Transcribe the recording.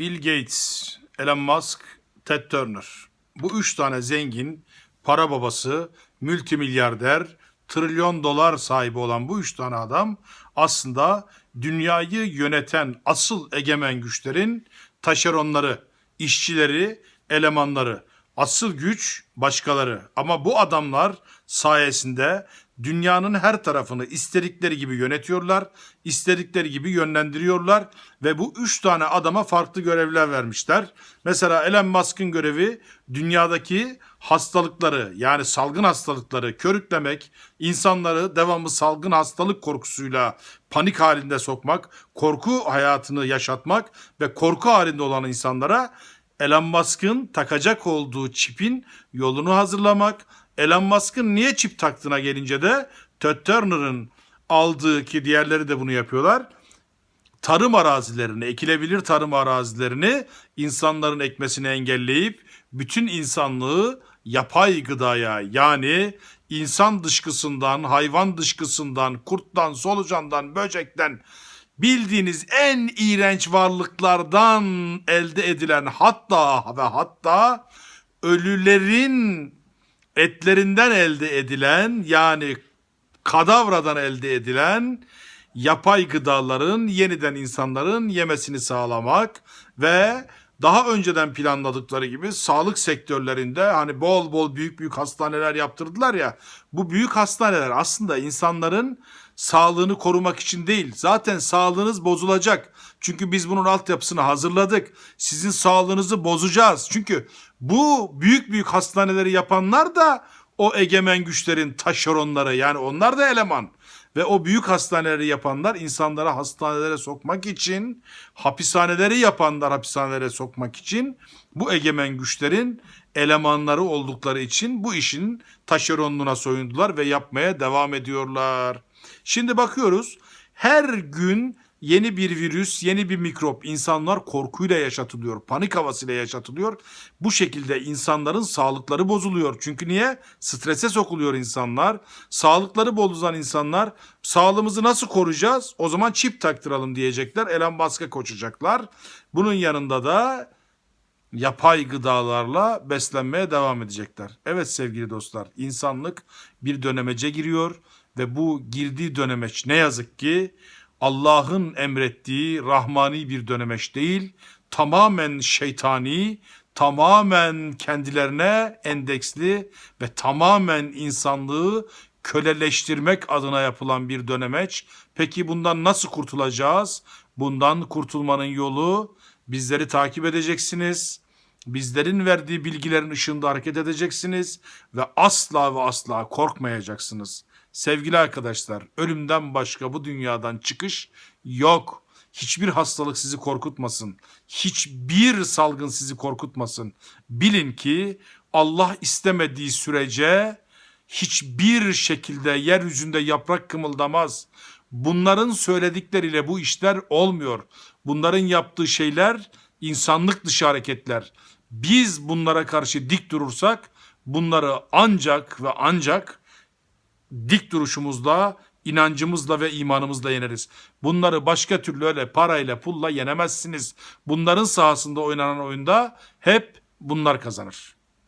Bill Gates, Elon Musk, Ted Turner. Bu üç tane zengin, para babası, multimilyarder, trilyon dolar sahibi olan bu üç tane adam aslında dünyayı yöneten asıl egemen güçlerin taşeronları, işçileri, elemanları. Asıl güç başkaları. Ama bu adamlar sayesinde dünyanın her tarafını istedikleri gibi yönetiyorlar, istedikleri gibi yönlendiriyorlar ve bu üç tane adama farklı görevler vermişler. Mesela Elon Musk'ın görevi dünyadaki hastalıkları yani salgın hastalıkları körüklemek, insanları devamlı salgın hastalık korkusuyla panik halinde sokmak, korku hayatını yaşatmak ve korku halinde olan insanlara Elon Musk'ın takacak olduğu çipin yolunu hazırlamak. Elon Musk'ın niye çip taktığına gelince de Ted Turner'ın aldığı ki diğerleri de bunu yapıyorlar. Tarım arazilerini, ekilebilir tarım arazilerini insanların ekmesini engelleyip bütün insanlığı yapay gıdaya yani insan dışkısından, hayvan dışkısından, kurttan, solucandan, böcekten bildiğiniz en iğrenç varlıklardan elde edilen hatta ve hatta ölülerin etlerinden elde edilen yani kadavradan elde edilen yapay gıdaların yeniden insanların yemesini sağlamak ve daha önceden planladıkları gibi sağlık sektörlerinde hani bol bol büyük büyük hastaneler yaptırdılar ya bu büyük hastaneler aslında insanların sağlığını korumak için değil. Zaten sağlığınız bozulacak. Çünkü biz bunun altyapısını hazırladık. Sizin sağlığınızı bozacağız. Çünkü bu büyük büyük hastaneleri yapanlar da o egemen güçlerin taşeronları yani onlar da eleman. Ve o büyük hastaneleri yapanlar insanları hastanelere sokmak için, hapishaneleri yapanlar hapishanelere sokmak için bu egemen güçlerin elemanları oldukları için bu işin taşeronluğuna soyundular ve yapmaya devam ediyorlar. Şimdi bakıyoruz her gün yeni bir virüs, yeni bir mikrop insanlar korkuyla yaşatılıyor, panik havasıyla yaşatılıyor. Bu şekilde insanların sağlıkları bozuluyor. Çünkü niye? Strese sokuluyor insanlar. Sağlıkları bozulan insanlar sağlığımızı nasıl koruyacağız? O zaman çip taktıralım diyecekler. Elon Musk'a koşacaklar. Bunun yanında da yapay gıdalarla beslenmeye devam edecekler. Evet sevgili dostlar, insanlık bir dönemece giriyor ve bu girdiği dönemeç ne yazık ki Allah'ın emrettiği rahmani bir dönemeç değil, tamamen şeytani, tamamen kendilerine endeksli ve tamamen insanlığı köleleştirmek adına yapılan bir dönemeç. Peki bundan nasıl kurtulacağız? Bundan kurtulmanın yolu bizleri takip edeceksiniz. Bizlerin verdiği bilgilerin ışığında hareket edeceksiniz ve asla ve asla korkmayacaksınız. Sevgili arkadaşlar, ölümden başka bu dünyadan çıkış yok. Hiçbir hastalık sizi korkutmasın. Hiçbir salgın sizi korkutmasın. Bilin ki Allah istemediği sürece hiçbir şekilde yeryüzünde yaprak kımıldamaz. Bunların söyledikleriyle bu işler olmuyor. Bunların yaptığı şeyler insanlık dışı hareketler. Biz bunlara karşı dik durursak bunları ancak ve ancak dik duruşumuzla, inancımızla ve imanımızla yeneriz. Bunları başka türlü öyle parayla, pulla yenemezsiniz. Bunların sahasında oynanan oyunda hep bunlar kazanır.